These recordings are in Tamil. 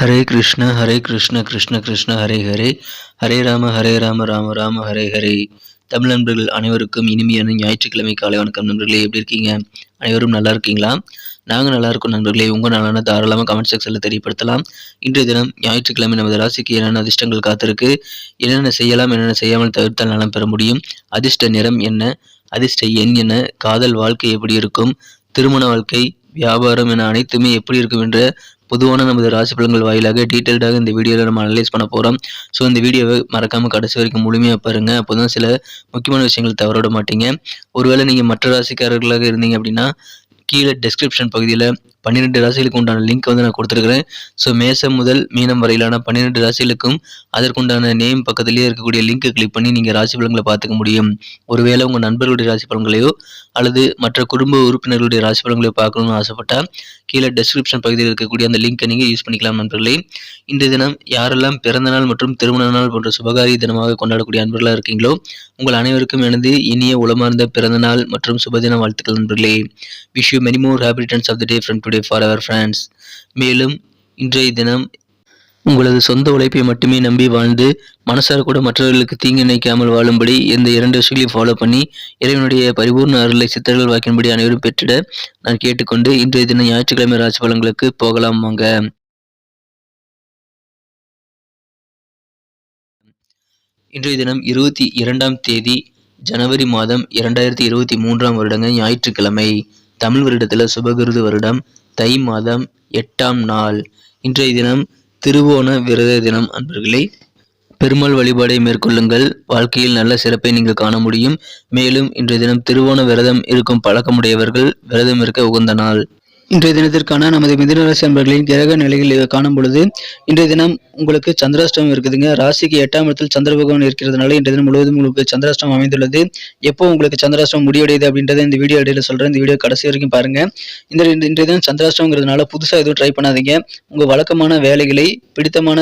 ஹரே கிருஷ்ண ஹரே கிருஷ்ண கிருஷ்ண கிருஷ்ண ஹரே ஹரே. ஹரே ராம ஹரே ராம ராம ராம ஹரே ஹரே. தமிழ் நண்பர்கள் அனைவருக்கும் இனிமையான ஞாயிற்றுக்கிழமை காலை வணக்கம் நண்பர்களே. எப்படி இருக்கீங்க? அனைவரும் நல்லா இருக்கீங்களா? நாங்கள் நல்லா இருக்கும் நண்பர்களே. உங்கள் நாளான தாராளமாக கமெண்ட் செக்ஷனில் தெரியப்படுத்தலாம். இன்றைய தினம் ஞாயிற்றுக்கிழமை நமது ராசிக்கு என்னென்ன அதிர்ஷ்டங்கள் காத்திருக்கு? என்னென்ன செய்யலாம் என்னென்ன செய்யாமல் தவிர்த்தால் நலம் பெற முடியும்? அதிர்ஷ்ட நிறம் என்ன? அதிர்ஷ்ட எண் என்ன? காதல் வாழ்க்கை எப்படி இருக்கும்? திருமண வாழ்க்கை வியாபாரம் என அனைத்துமே எப்படி இருக்கும் என்ற பொதுவான நமது ராசி பலன்கள் வாயிலாக டீட்டெயில்டாக இந்த வீடியோவில் நம்ம அனலைஸ் பண்ண போகிறோம் ஸோ இந்த வீடியோவை மறக்காமல் கடைசி வரைக்கும் முழுமையாக பாருங்கள் அப்போ தான் சில முக்கியமான விஷயங்கள் தவறவிட மாட்டீங்க. ஒருவேளை நீங்கள் மற்ற ராசிக்காரர்களாக இருந்தீங்க அப்படின்னா கீழே டெஸ்கிரிப்ஷன் பகுதியில் பன்னிரெண்டு ராசிகளுக்கு உண்டான லிங்க் வந்து நான் கொடுத்துருக்குறேன். ஸோ மேசம் முதல் மீனம் வரையிலான பன்னிரெண்டு ராசிகளுக்கும் அதற்குண்டான நேம் பக்கத்துலேயே இருக்கக்கூடிய லிங்க்கை கிளிக் பண்ணி நீங்கள் ராசி பலன்களை பார்த்துக்க முடியும். ஒருவேளை உங்கள் நண்பர்களுடைய ராசி பலன்களையோ அல்லது மற்ற குடும்ப உறுப்பினர்களுடைய ராசி பலன்களையோ பார்க்கணும்னு ஆசைப்பட்டால் கீழே டெஸ்கிரிப்ஷன் பகுதியில் இருக்கக்கூடிய அந்த லிங்க்கை நீங்கள் யூஸ் பண்ணிக்கலாம் நண்பர்களே. இந்த தினம் யாரெல்லாம் பிறந்த நாள் மற்றும் திருமண நாள் போன்ற சுபகாரிய தினமாக கொண்டாடக்கூடிய அன்பர்களாக இருக்கீங்களோ உங்கள் அனைவருக்கும் எனது இனிய உளமார்ந்த பிறந்த நாள் மற்றும் சுபதின வாழ்த்துக்கள் நண்பர்களே. Wish you many more happy returns of the day from today for our friends மேலும் இன்றைய தினம் உங்களது சொந்த உழைப்பை மட்டுமே நம்பி வாழ்ந்து மனசார கூட மற்றவர்களுக்கு தீங்கு நினைக்காமல் வாழும்படி இந்த இரண்டு விஷயங்களையும் ஃபாலோ பண்ணி இறைவனுடைய பரிபூர்ண அருளை சித்தர்கள் வாக்கின்படி அனைவரும் பெற்றிட நான் கேட்டுக்கொண்டு இன்றைய தினம் ஞாயிற்றுக்கிழமை ராசி பலன்களுக்கு போகலாம் வாங்க. இன்றைய தினம் இருபத்தி இரண்டாம் தேதி ஜனவரி மாதம் இரண்டாயிரத்தி இருபத்தி மூன்றாம் வருடங்க ஞாயிற்றுக்கிழமை. தமிழ் வருடத்தில் சுபகிருது வருடம் தை மாதம் எட்டாம் நாள். இன்றைய தினம் திருவோண விரத தினம் அன்பர்களே. பெருமாள் வழிபாடை மேற்கொள்ளுங்கள். வாழ்க்கையில் நல்ல சிறப்பை நீங்கள் காண முடியும். மேலும் இன்றைய தினம் திருவோண விரதம் இருக்கும் பழக்கமுடையவர்கள் விரதம் இருக்க உகந்த நாள். இன்றைய தினத்திற்கான நமது மிதனராசி அன்பர்களின் கிரக நிலையில் காணும் பொழுது இன்றைய தினம் உங்களுக்கு சந்திராஷ்டமம் இருக்குதுங்க. ராசிக்கு எட்டாம் இடத்தில் சந்திர பகவான் இருக்கிறதுனால இன்றைய தினம் முழுவதும் உங்களுக்கு சந்திராஷ்டமம் அமைந்துள்ளது. எப்போ உங்களுக்கு சந்திராஷ்டமம் முடிவடையுது அப்படின்றத இந்த வீடியோ இடையில சொல்றேன். இந்த வீடியோ கடைசி வரைக்கும் பாருங்க. இந்த இன்றைய தினம் சந்திராஷ்டமங்கிறதுனால புதுசாக எதுவும் ட்ரை பண்ணாதீங்க. உங்க வழக்கமான வேலைகளை பிடித்தமான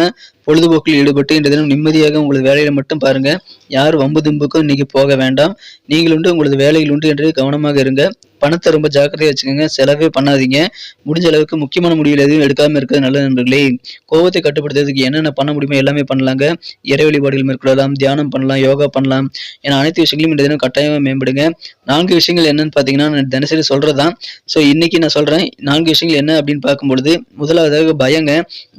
பொழுதுபோக்கில் ஈடுபட்டு இன்றைய தினம் நிம்மதியாக உங்களது வேலையில மட்டும் பாருங்க. யார் வம்பு தும்புக்கும் இன்னைக்கு போக வேண்டாம். நீங்கள் உண்டு உங்களது வேலையில் உண்டு என்று கவனமாக இருங்க. பணத்தை ரொம்ப ஜாக்கிரதையா வச்சுக்கோங்க. செலவே பண்ணாதீங்க. முடிஞ்ச அளவுக்கு முக்கியமான முடிவுகள் எதுவும் எடுக்காம இருக்கிறது நல்ல நண்பர்களே. கோபத்தை கட்டுப்படுத்துறதுக்கு என்னென்ன பண்ண முடியுமோ எல்லாமே பண்ணலாங்க. இறை வழிபாடுகள் மேற்கொள்ளலாம் தியானம் பண்ணலாம் யோகா பண்ணலாம். ஏன்னா அனைத்து விஷயங்களையும் இந்த தினம் கட்டாயமாக மேம்படுங்க. நான்கு விஷயங்கள் என்னன்னு பார்த்தீங்கன்னா நான் தினசரி சொல்றதுதான். ஸோ இன்னைக்கு நான் சொல்றேன் நான்கு விஷயங்கள் என்ன அப்படின்னு பார்க்கும்பொழுது முதலாவதாக பயங்க.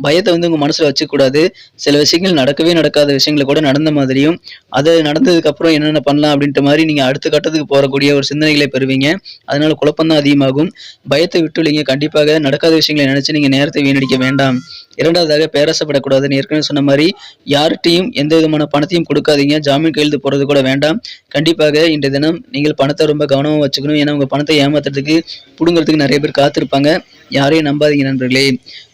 பயத்தை வந்து உங்க மனசுல வச்சுக்கூடாது சில விஷயங்கள் நடக்கவே நடக்காத விஷயங்களை கூட நடந்த மாதிரியும் அது நடந்ததுக்கு அப்புறம் என்னென்ன பண்ணலாம் அப்படின்ற மாதிரி நீங்க அடுத்த கட்டத்துக்கு போகக்கூடிய ஒரு சிந்தனைகளை பெறுவீங்க. அதனால குழப்பம் தான் அதிகமாகும். பயத்தை விட்டுலீங்க கண்டிப்பாக நடக்காத விஷயங்களை நினச்சி நீங்கள் நேரத்தை வீணடிக்க வேண்டாம். இரண்டாவதாக பேராசப்படக்கூடாதுன்னு ஏற்கனவே சொன்ன மாதிரி யார்கிட்டையும் எந்த விதமான பணத்தையும் கொடுக்காதீங்க. ஜாமீன் கையெழுத்து போகிறது கூட வேண்டாம். கண்டிப்பாக இன்றைய தினம் நீங்கள் பணத்தை ரொம்ப கவனமாக வச்சுக்கணும். ஏன்னா உங்கள் பணத்தை ஏமாத்துறதுக்கு பிடுங்கிறதுக்கு நிறைய பேர் காத்திருப்பாங்க. யாரையும் நம்பாதீங்க நண்பர்களே.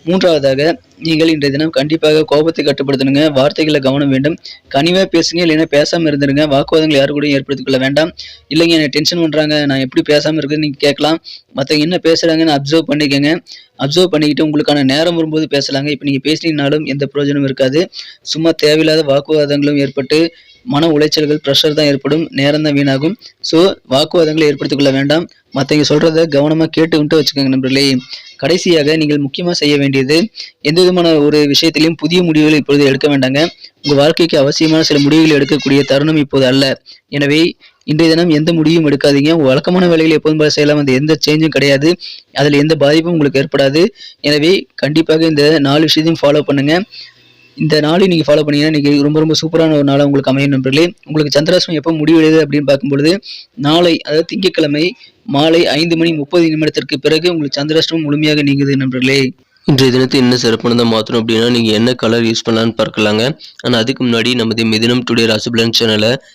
மூன்றாவதாக நீங்கள் இன்றைய தினம் கண்டிப்பாக கோபத்தை கட்டுப்படுத்தணுங்க. வார்த்தைகளை கவனம் வேண்டும். கனிவாக பேசுங்க இல்லைன்னா பேசாமல் இருந்துருங்க. வாக்குவாதங்கள் யாரு கூட ஏற்படுத்திக் கொள்ள வேண்டாம். இல்லைங்க என்னை டென்ஷன் பண்ணுறாங்க நான் எப்படி பேசாமல் இருக்குன்னு நீங்கள் கேட்கலாம். மற்றவங்க என்ன பேசுகிறாங்கன்னு அப்சர்வ் பண்ணிக்கோங்க. அப்சர்வ் பண்ணிக்கிட்டு உங்களுக்கான நேரம் வரும்போது பேசலாங்க. இப்போ நீங்கள் பேசினீங்கனாலும் எந்த பிரயோஜனமும் இருக்காது. சும்மா தேவையில்லாத வாக்குவாதங்களும் ஏற்பட்டு மன உளைச்சல்கள் ப்ரெஷர் தான் ஏற்படும். நேரம் தான் வீணாகும். ஸோ வாக்குவாதங்களை ஏற்படுத்திக் கொள்ள வேண்டாம். மற்றவங்க சொல்கிறத கவனமாக கேட்டுக்கிட்டு வச்சுக்கோங்க நண்பர்களே. கடைசியாக நீங்கள் முக்கியமாக செய்ய வேண்டியது எந்த விதமான ஒரு விஷயத்திலையும் புதிய முடிவுகள் இப்பொழுது எடுக்க வேண்டாங்க. உங்கள் வாழ்க்கைக்கு அவசியமான சில முடிவுகள் எடுக்கக்கூடிய தருணம் இப்போது அல்ல. எனவே இன்றைய தினம் எந்த முடிவும் எடுக்காதீங்க. உங்கள் வழக்கமான வேலைகளை எப்போதும் போல செய்யலாம். அந்த எந்த சேஞ்சும் கிடையாது. அதில் எந்த பாதிப்பும் உங்களுக்கு ஏற்படாது. எனவே கண்டிப்பாக இந்த நாலு விஷயத்தையும் ஃபாலோ பண்ணுங்க. இந்த நாளையும் நீங்கள் ஃபாலோ பண்ணிங்கன்னா நீங்கள் ரொம்ப ரொம்ப சூப்பரான ஒரு நாளாக உங்களுக்கு அமையும் நண்பர்களே. உங்களுக்கு சந்திராசிரமம் எப்போ முடிவடையுது அப்படின்னு பார்க்கும்பொழுது நாளை அதாவது திங்கட்கிழமை மாலை ஐந்து மணி முப்பது நிமிடத்திற்கு பிறகு உங்களுக்கு சந்திராஷ்டமம் முழுமையாக நீங்குது நண்பர்களே. இன்றைய தினத்தை என்ன சிறப்பானதாக மாற்றணும் அப்படின்னா நீங்கள் என்ன கலர் யூஸ் பண்ணலான்னு பார்க்கலாங்க. ஆனால் அதுக்கு முன்னாடி நமது மிதினம் டுடே ராசிபலன் சேனலை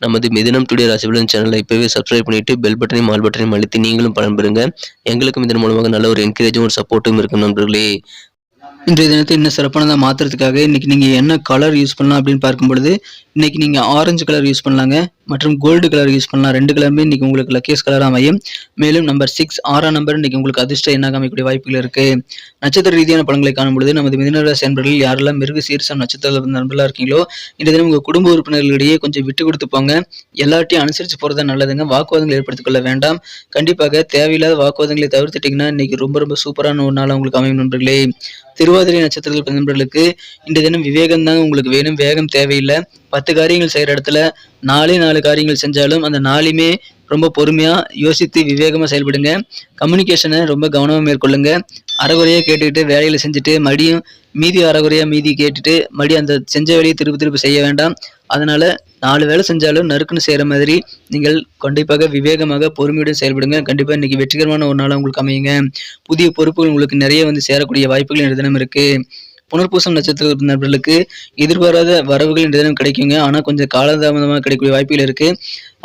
நமது மிதனம் டுடே ராசிபலன் சேனலை இப்போவே சப்ஸ்கிரைப் பண்ணிட்டு பெல் பட்டனையும் மால் பட்டனையும் அழுத்தி நீங்களும் பயன்பெறுங்க எங்களுக்கும் இதன் மூலமாக நல்ல ஒரு என்கரேஜும் ஒரு சப்போர்ட்டும் இருக்கும் நண்பர்களே. இன்றைய தினத்தை இன்னும் சிறப்பானதாக மாற்றுறதுக்காக இன்றைக்கி நீங்கள் என்ன கலர் யூஸ் பண்ணலாம் அப்படின்னு பார்க்கும் பொழுது இன்றைக்கி நீங்கள் ஆரஞ்சு கலர் யூஸ் பண்ணலாங்க மற்றும் கோல்டு கலர் யூஸ் பண்ணலாம். ரெண்டு கலருமே இன்றைக்கி உங்களுக்கு லக்கேஸ் கலராக அமையும். மேலும் நம்பர் சிக்ஸ் ஆறாம் நம்பர் இன்றைக்கி உங்களுக்கு அதிர்ஷ்ட எண்ணாக அமைக்கக்கூடிய வாய்ப்புகள் இருக்குது நட்சத்திர ரீதியான பலன்களை காணும்பொழுது நமது மிதனராசி அன்பர்கள் யாரெல்லாம் மிருக சீர்சம் நட்சத்திர நண்பர்களாக இருக்கீங்களோ இந்த தினம் உங்கள் குடும்ப உறுப்பினர்களிடையே கொஞ்சம் விட்டு கொடுத்துப்போங்க போங்க. அனுசரித்து போகிறது நல்லதுங்க. வாக்குவாதங்களை ஏற்படுத்திக் கொள்ள வேண்டாம். கண்டிப்பாக தேவையில்லாத வாக்குவாதங்களை தவிர்த்துட்டிங்கன்னா இன்றைக்கி ரொம்ப ரொம்ப சூப்பரான ஒரு நாள் உங்களுக்கு அமையும் நண்பர்களே. திருவாதிரை நட்சத்திரத்தில் நண்பர்களுக்கு இந்த தினம் விவேகம் தான் உங்களுக்கு வேணும். வேகம் தேவையில்லை. பத்து காரியங்கள் செய்கிற இடத்துல நாலே நாலு காரியங்கள் செஞ்சாலும் அந்த நாளையுமே ரொம்ப பொறுமையாக யோசித்து விவேகமாக செயல்படுங்க. கம்யூனிகேஷனை ரொம்ப கவனமாக மேற்கொள்ளுங்க. அறகுறையாக கேட்டுக்கிட்டு வேலையில் செஞ்சுட்டு மறுபடியும் மீதி அறகுறையாக மீதி கேட்டுட்டு மறுபடியும் அந்த செஞ்ச வேலையை திருப்பி திருப்பி செய்ய வேண்டாம். அதனால் நாலு வேலை செஞ்சாலும் நறுக்குன்னு செய்கிற மாதிரி நீங்கள் கண்டிப்பாக விவேகமாக பொறுமையுடன் செயல்படுங்க. கண்டிப்பாக இன்றைக்கி வெற்றிகரமான ஒரு நாளாக உங்களுக்கு அமையுங்க. புதிய பொறுப்புகள் உங்களுக்கு நிறைய வந்து சேரக்கூடிய வாய்ப்புகள் இந்த தினம் இருக்குது புனர்பூசம் நட்சத்திர நபர்களுக்கு எதிர்பாராத வரவுகள் இந்த தினம் கிடைக்குங்க. ஆனால் கொஞ்சம் காலதாமதமாக கிடைக்கக்கூடிய வாய்ப்புகள் இருக்குது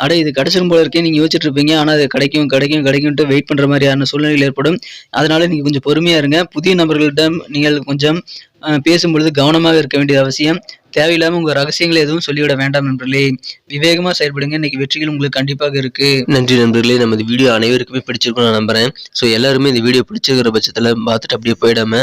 அட இது கிடைச்சிரும் போல இருக்கே நீங்கள் யோசிச்சுட்டு இருப்பீங்க. ஆனால் அது கிடைக்கும் கிடைக்கும் கிடைக்கும்ட்டு வெயிட் பண்ணுற மாதிரியான சூழ்நிலைகள் ஏற்படும். அதனால் நீங்கள் கொஞ்சம் பொறுமையாக இருங்க. புதிய நபர்களிடம் நீங்கள் கொஞ்சம் பேசும்பொழுது கவனமாக இருக்க வேண்டிய அவசியம். தேவையில்லாமல் உங்கள் ரகசியங்களை எதுவும் சொல்லிவிட வேண்டாம் நண்பர்களே. விவேகமாக செயல்படுங்க. இன்னைக்கு வெற்றிகள் உங்களுக்கு கண்டிப்பாக இருக்கு. நன்றி நண்பர்களே. நமது வீடியோ அனைவருக்குமே பிடிச்சிருக்கும் நான் நம்புறேன். ஸோ எல்லாருமே இந்த வீடியோ பிடிச்சிருக்கிற பட்சத்தில் பார்த்துட்டு அப்படியே போயிடாம